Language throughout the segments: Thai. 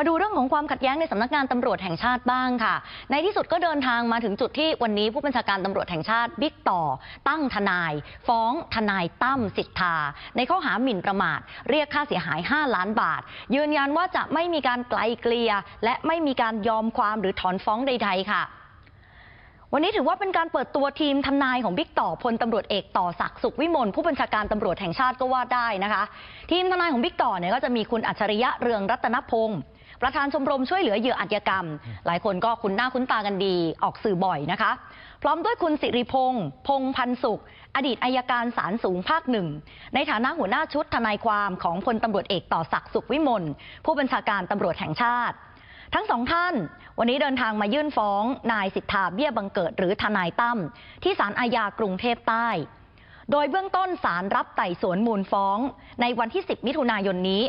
มาดูเรื่องของความขัดแย้งในสำนักงานตำรวจแห่งชาติบ้างค่ะ ในที่สุดก็เดินทางมาถึงจุดที่วันนี้ผู้บัญชาการตำรวจแห่งชาติบิ๊กต่อ ตั้งทนาย ฟ้องทนายตั้มสิทธา ในข้อหาหมิ่นประมาท เรียกค่าเสียหาย 5 ล้านบาท ยืนยันว่าจะไม่มีการไกลเกลี่ยและไม่มีการยอมความหรือถอนฟ้องใด ๆ ค่ะวันนี้ถือว่าเป็นการเปิดตัวทีมทนายของบิ๊กต่อพลตำรวจเอกต่อศักดิ์สุขวิมลผู้บัญชาการตำรวจแห่งชาติก็ว่าได้นะคะ ทีมทนายของบิ๊กต่อเนี่ยก็จะมีคุณอัจฉริยะเรืองรัตนพงศ์ ประธานชมรมช่วยเหลือเหยื่ออาชญากรรม หลายคนก็คุ้นหน้าคุ้นตากันดี ออกสื่อบ่อยนะคะ พร้อมด้วยคุณสิริพงศ์พงษ์พันธ์สุข อดีตอายการศาลสูงภาคหนึ่ง ในฐานะหัวหน้าชุดทนายความของพลตำรวจเอกต่อศักดิ์สุขวิมลผู้บัญชาการตำรวจแห่งชาติ ทั้งสองท่าน วันนี้เดินทางมายื่นฟ้อง นายสิทธาเบี้ยบังเกิดหรือทนายตั้มที่ศาลอาญากรุงเทพใต้โดยเบื้องต้นศาลรับไต่สวนมูลฟ้อง ในวันที่ 10 มิถุนายนนี้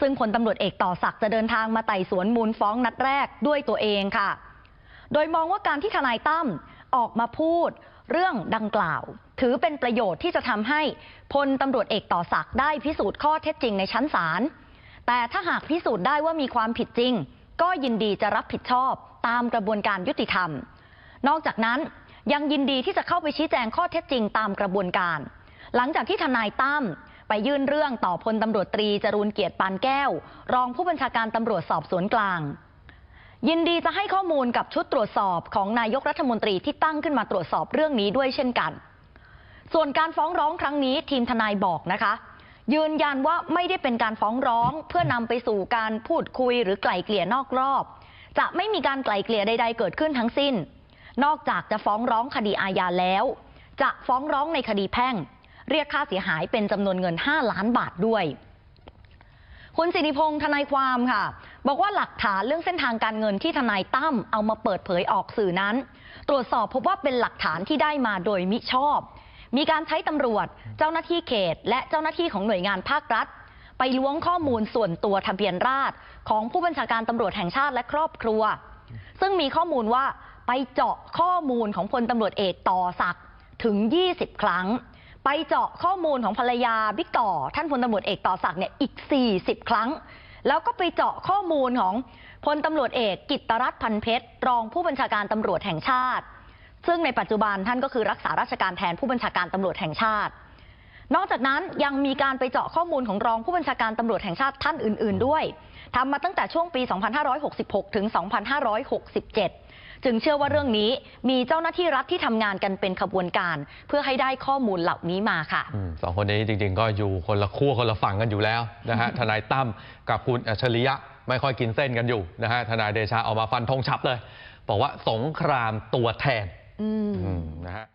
ซึ่งพลตำรวจเอกต่อศักดิ์จะเดินทางมาไต่สวนมูลฟ้องนัดแรกด้วยตัวเองค่ะ โดยมองว่าการที่ทนายตั้มออกมาพูดเรื่องดังกล่าว ถือเป็นประโยชน์ที่จะทำให้พลตำรวจเอกต่อศักดิ์ได้พิสูจน์ข้อเท็จจริงในชั้นศาลแต่ถ้าหากพิสูจน์ได้ว่ามีความผิดจริง ก็ยินดีจะรับผิดชอบตามกระบวนการยุติธรรม นอกจากนั้นยังยินดีที่จะเข้าไปชี้แจงข้อเท็จจริงตามกระบวนการ หลังจากที่ทนายตั้ม ไปยื่นเรื่องต่อพลตำรวจตรีจรูนเกียรติปานแก้ว รองผู้บัญชาการตำรวจสอบสวนกลาง ยินดีจะให้ข้อมูลกับชุดตรวจสอบของนายกรัฐมนตรีที่ตั้งขึ้นมาตรวจสอบเรื่องนี้ด้วยเช่นกัน ส่วนการฟ้องร้องครั้งนี้ทีมทนายบอกนะคะ ยืนยันว่าไม่ได้เป็นการฟ้องร้องเพื่อนำไปสู่การพูดคุยหรือไกล่เกลี่ยนอกรอบ จะไม่มีการไกล่เกลี่ยใด ๆ เกิดขึ้นทั้งสิ้น นอกจากจะฟ้องร้องคดีอาญาแล้ว จะฟ้องร้องในคดีแพ่ง เรียกค่าเสียหายเป็นจำนวนเงิน 5 ล้านบาทด้วยคุณสิริพงษ์ทนายความค่ะ บอกว่าหลักฐานเรื่องเส้นทางการเงินที่ทนายตั้มเอามาเปิดเผยออกสื่อนั้น ตรวจสอบพบว่าเป็นหลักฐานที่ได้มาโดยมิชอบ มีการใช้ตำรวจ เจ้าหน้าที่เขต และเจ้าหน้าที่ของหน่วยงานภาครัฐ ไปล้วงข้อมูลส่วนตัวทะเบียนราษฎรของผู้บัญชาการตำรวจแห่งชาติและครอบครัว ซึ่งมีข้อมูลว่าไปเจาะข้อมูลของพลตำรวจเอกต่อศักดิ์ถึง 20 ครั้ง ไปเจาะข้อมูลของภรรยาบิ๊กต่อ ท่านพลตำรวจเอกต่อศักดิ์เนี่ยอีก 40 ครั้ง แล้วก็ไปเจาะข้อมูลของพลตำรวจเอกกิตรัตน์พันเพชรรองผู้บัญชาการตำรวจแห่งชาติ ซึ่งในปัจจุบันท่านก็คือรักษาราชการแทนผู้บัญชาการตำรวจแห่งชาติ นอกจากนั้นยังมีการไปเจาะข้อมูลของรองผู้บัญชาการตำรวจแห่งชาติท่านอื่น ๆ ด้วยทำมาตั้งแต่ช่วงปี 2566 ถึง 2567 จึงเชื่อว่าเรื่องนี้มีเจ้าหน้าที่รัฐที่ทำงานกันเป็นขบวนการ เพื่อให้ได้ข้อมูลเหล่านี้มาค่ะอืมสองคนนี้จริงๆ ก็อยู่คนละขั้วคนละฝั่งกันอยู่แล้วนะฮะทนายตั้มกับคุณอัจฉริยะไม่ค่อยกินเส้นกันอยู่นะฮะทนายเดชาออกมาฟันธงชับเลย บอกว่าสงครามตัวแทนอืมอืมนะฮะ